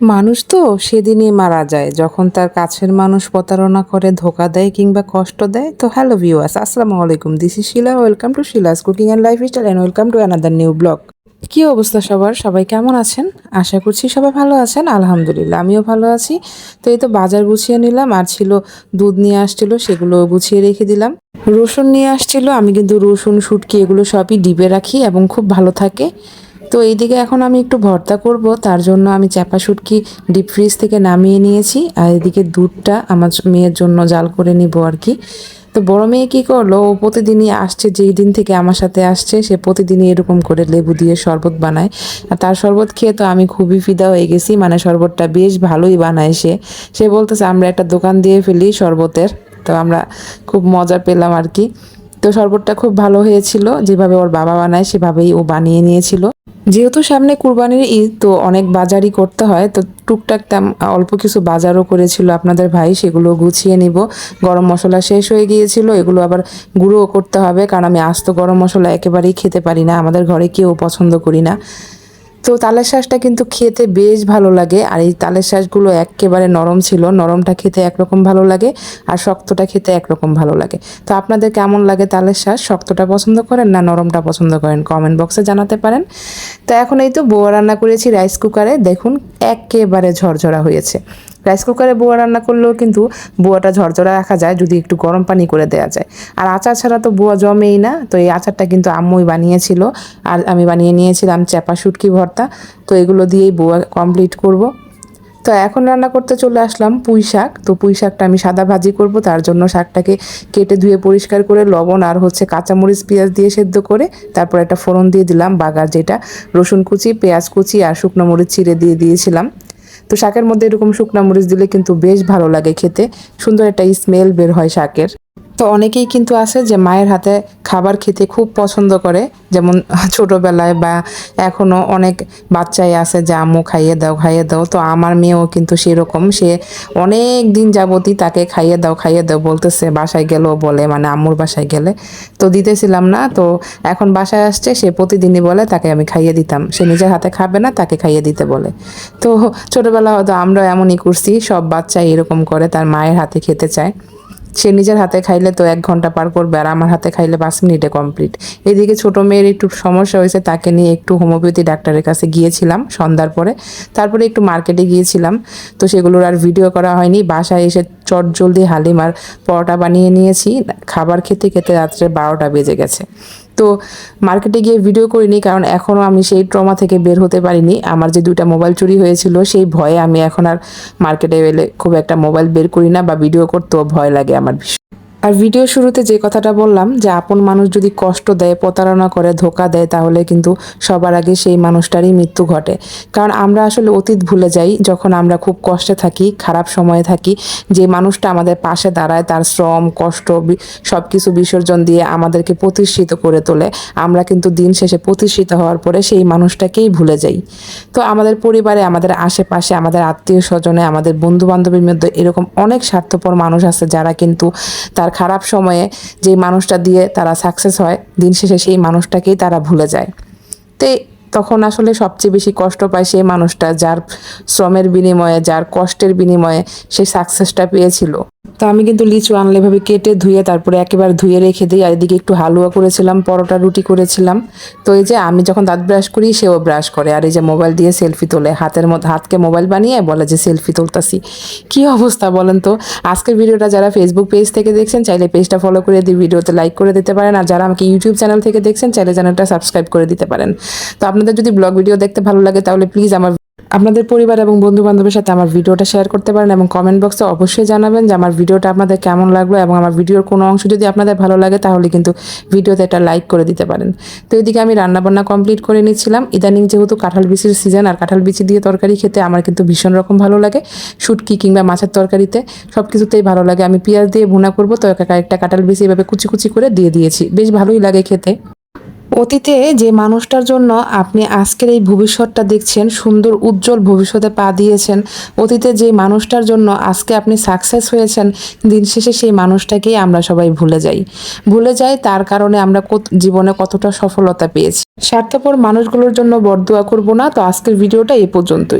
মানুষ তো সেদিনই মারা যায়। যখন তার কাছের মানুষ প্রতারণা করে, ধোকা দেয় কিংবা কষ্ট দেয়, তো হ্যালো ভিউয়ার্স আসসালামু আলাইকুম। This is Shila welcome to Shila's cooking and life style and welcome to another new blog কি অবস্থা সবার? সবাই কেমন আছেন? আশা করছি সবাই ভালো আছেন। আলহামদুলিল্লাহ, আমিও ভালো আছি। তো এই তো বাজার গুছিয়ে নিলাম, আর ছিল দুধ নিয়ে আসছিল, সেগুলো গুছিয়ে রেখে দিলাম। রসুন নিয়ে আসছিল, আমি কিন্তু রসুন, শুটকি এগুলো সবই ডিবে রাখি এবং খুব ভালো থাকে। তো এইদিকে এখন আমি একটু ভর্তা করব, তার জন্য আমি চাপা শুটকি ডিপ ফ্রিজ থেকে নামিয়ে নিয়েছি, আর এদিকে দুধটা আমার মেয়ের জন্য জাল করে নিব আর কি। তো বড় মেয়ে কী করল, ও প্রতিদিনই আসছে, যেই দিন থেকে আমার সাথে আসছে, সে প্রতিদিনই এরকম করে লেবু দিয়ে শরবত বানায়। আর তার শরবত খেয়ে তো আমি খুবই ফিদা হয়ে গেছি মানে শরবতটা বেশ ভালোই বানায় সে। সে বলতেছে, আমরা একটা দোকান দিয়ে ফেলি শরবতের। তো আমরা খুব মজা পেলাম আর কি। তো শরবতটা খুব ভালো হয়েছিল, যেভাবে ওর বাবা বানায়, সেভাবেই ও বানিয়ে নিয়েছিল। যেহেতু সামনে কুরবানির ঈদ, তো অনেক বাজারই করতে হয়। তো টুকটাক তেম, অল্প কিছু বাজারও করেছিল আপনাদের ভাই, সেগুলো গুছিয়ে নিব। গরম মশলা শেষ হয়ে গিয়েছিল, এগুলো আবার গুঁড়োও করতে হবে, কারণ আমি আস্ত গরম মশলা একেবারেই খেতে পারি না। আমাদের ঘরে কেউ পছন্দ করি না। তো তালের শাঁসটা কিন্তু খেতে বেশ ভালো লাগে। আর এই তালের শাঁসগুলো একেবারে নরম ছিল। নরমটা খেতে একরকম ভালো লাগে আর শক্তটা খেতে একরকম ভালো লাগে। তো আপনাদের কেমন লাগে তালের শাঁস? শক্তটা পছন্দ করেন না নরমটা পছন্দ করেন? কমেন্ট বক্সে জানাতে পারেন। তো এখন এই তো বোয়া রান্না করেছি রাইস কুকারে দেখুন একেবারে ঝরঝরা হয়েছে। রাইস কুকারে বোয়া রান্না করলেও কিন্তু বোয়াটা ঝরঝরা রাখা যায়, যদি একটু গরম পানি করে দেওয়া যায়। আর আচার ছাড়া তো বোয়া জমেই না, তো এই আচারটা কিন্তু আম্মুই বানিয়েছিল। আর আমি বানিয়ে নিয়েছিলাম চাপা শুটকি, ভর্তা। তো এগুলো দিয়েই বোয়া কমপ্লিট করব। তো এখন রান্না করতে চলে আসলাম পুঁই শাক। তো পুঁই শাকটা আমি সাদা ভাজি করব, তার জন্য শাকটাকে কেটে ধুয়ে পরিষ্কার করে লবণ আর হচ্ছে কাঁচামরিচ, পেঁয়াজ দিয়ে সেদ্ধ করে তারপর একটা ফোড়ন দিয়ে দিলাম, বাগার যেটা, রসুন কুচি, পেঁয়াজ কুচি আর শুকনো মরিচ চিড়ে দিয়ে দিয়েছিলাম। তো শাকের মধ্যে এরকম শুকনা মরিচ দিলে কিন্তু বেশ ভালো লাগে খেতে। সুন্দর একটা স্মেল বের হয় শাকের। তো অনেকেই কিন্তু আছে যে মায়ের হাতে খাবার খেতে খুব পছন্দ করে। যেমন ছোটবেলায় বা এখনও অনেক বাচ্চাই আছে যে, আম্মু, খাইয়ে দাও খাইয়ে দাও। তো আমার মেয়েও কিন্তু সেরকম। সে অনেক দিন যাবতই তাকে খাইয়ে দাও খাইয়ে দাও বলতেছে, বাসায় গেলেও বলে মানে আম্মুর বাসায় গেলে। তো দিতেছিলাম না, তো এখন বাসায় আসছে, সে প্রতিদিনই বলে, তাকে আমি খাইয়ে দিতাম। সে নিজের হাতে খাবে না, তাকে খাইয়ে দিতে বলে। তো ছোটবেলা হয়তো আমরা এমনই করছি, সব বাচ্চা এরকম করে তার মায়ের হাতে খেতে চায়। সে নিজের হাতে খাইলে তো এক ঘণ্টা পার করবে আর আমার হাতে খাইলে পাঁচ মিনিটে কমপ্লিট এদিকে ছোট মেয়ের একটু সমস্যা হয়েছে, তাকে নিয়ে একটু হোমিওপ্যাথি ডাক্তারের কাছে গিয়েছিলাম সন্ধ্যার পরে। তারপরে একটু মার্কেটে গিয়েছিলাম, তো সেগুলোর আর ভিডিও করা হয়নি। বাসায় এসে চট জলদি হালিমার পরোটা বানিয়ে নিয়েছি। খাবার খেতে খেতে রাত্রে বারোটা বেজে গেছে। তো মার্কেটে গিয়ে ভিডিও করিনি, কারণ এখনও আমি সেই ট্রমা থেকে বের হতে পারিনি। আমার যে দুইটা মোবাইল চুরি হয়েছিল, সেই ভয়ে আমি এখন আর মার্কেটে এলে খুব একটা মোবাইল বের করি না বা ভিডিও করতেও ভয় লাগে আমার ভীষণ। আর ভিডিও শুরুতে যে কথাটা বললাম যে আপন মানুষ যদি কষ্ট দেয়, প্রতারণা করে, ধোকা দেয়, তাহলে কিন্তু সবার আগে সেই মানুষটারই মৃত্যু ঘটে। কারণ আমরা আসলে অতীত ভুলে যাই, যখন আমরা খুব কষ্টে থাকি, খারাপ সময়ে থাকি, যে মানুষটা আমাদের পাশে দাঁড়ায়, তার শ্রম, কষ্ট সব কিছু বিসর্জন দিয়ে আমাদেরকে প্রতিষ্ঠিত করে তোলে, আমরা কিন্তু দিন শেষে প্রতিষ্ঠিত হওয়ার পরে সেই মানুষটাকেই ভুলে যাই। তো আমাদের পরিবারে, আমাদের আশেপাশে, আমাদের আত্মীয় স্বজনে, আমাদের বন্ধু বান্ধবীর মধ্যে এরকম অনেক স্বার্থপর মানুষ আছে যারা কিন্তু তার খারাপ সময়ে যে মানুষটা দিয়ে তারা সাকসেস হয়, দিন শেষে সেই মানুষটাকেই তারা ভুলে যায়। তো তখন আসলে সবচেয়ে বেশি কষ্ট পায় সেই মানুষটা যার শ্রমের বিনিময়ে, যার কষ্টের বিনিময়ে সে সাকসেসটা পেয়েছিল। তো আমি কিন্তু লিচু আনলে ভাবে কেটে ধুয়ে তারপরে একেবারে ধুয়ে রেখে দিই, আর এদিকে একটু হালুয়া করেছিলাম, পরোটা, রুটি করেছিলাম। তো এই যে আমি যখন দাঁত ব্রাশ করি, সেও ব্রাশ করে। আর এই যে মোবাইল দিয়ে সেলফি তোলে, হাতের মধ্যে, হাতকে মোবাইল বানিয়ে বলে যে সেলফি তুলতাছি। কি অবস্থা বলেন তো? আজকের ভিডিওটা যারা ফেসবুক পেজ থেকে দেখছেন, চাইলে পেজটা ফলো করে দিয়ে ভিডিওতে লাইক করে দিতে পারেন। আর যারা আমাকে ইউটিউব চ্যানেল থেকে দেখছেন, চাইলে চ্যানেলটা সাবস্ক্রাইব করে দিতে পারেন। তো আপনাদের যদি ব্লগ ভিডিও দেখতে ভালো লাগে, তাহলে প্লিজ আমার আপনাদের পরিবার এবং বন্ধু বান্ধবের সাথে আমার ভিডিওটা শেয়ার করতে পারেন এবং কমেন্ট বক্সে অবশ্যই জানাবেন যে আমার ভিডিওটা আপনাদের কেমন লাগল এবং আমার ভিডিওর কোনো অংশ যদি আপনাদের ভালো লাগে, তাহলে কিন্তু ভিডিওতে একটা লাইক করে দিতে পারেন। তো এদিকে আমি রান্নাবান্না কমপ্লিট করে নিচ্ছিলাম। ইদানিং যেহেতু কাঁঠাল বিচির সিজন আর কাঁঠাল বিচি দিয়ে তরকারি খেতে আমার কিন্তু ভীষণ রকম ভালো লাগে। শুটকি কিংবা মাছের তরকারিতে সব কিছুতেই ভালো লাগে। আমি পেঁয়াজ দিয়ে ভুনা করব, তো একটা কাঁঠাল বিচি এভাবে কুচি কুচি করে দিয়ে দিয়েছি। বেশ ভালোই লাগে খেতে। অতীতে যে মানুষটার জন্য আপনি আজকের এই ভবিষ্যৎটা দেখছেন, সুন্দর, উজ্জ্বল ভবিষ্যতে পা দিয়েছেন, অতীতে যে মানুষটার জন্য আজকে আপনি সাকসেস হয়েছেন, দিন শেষে সেই মানুষটাকেই আমরা সবাই ভুলে যাই। ভুলে যাই তার কারণে আমরা জীবনে কতটা সফলতা পেয়েছি। স্বার্থপর মানুষগুলোর জন্য বরদোয়া করব না, তো আজকের ভিডিওটা এই পর্যন্তই।